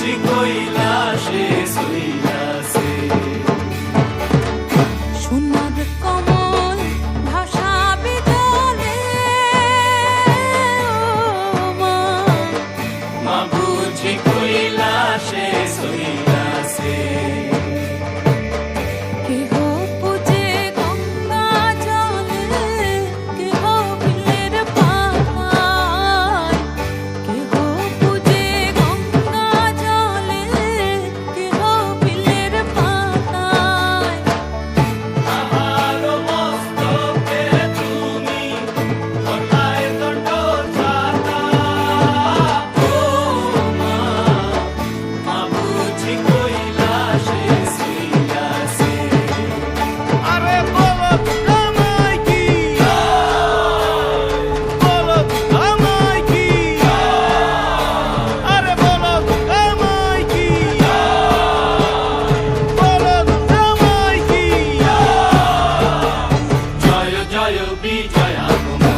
সৃষ্টি কৈলাসে শুনিয়াছে শুনা triumph.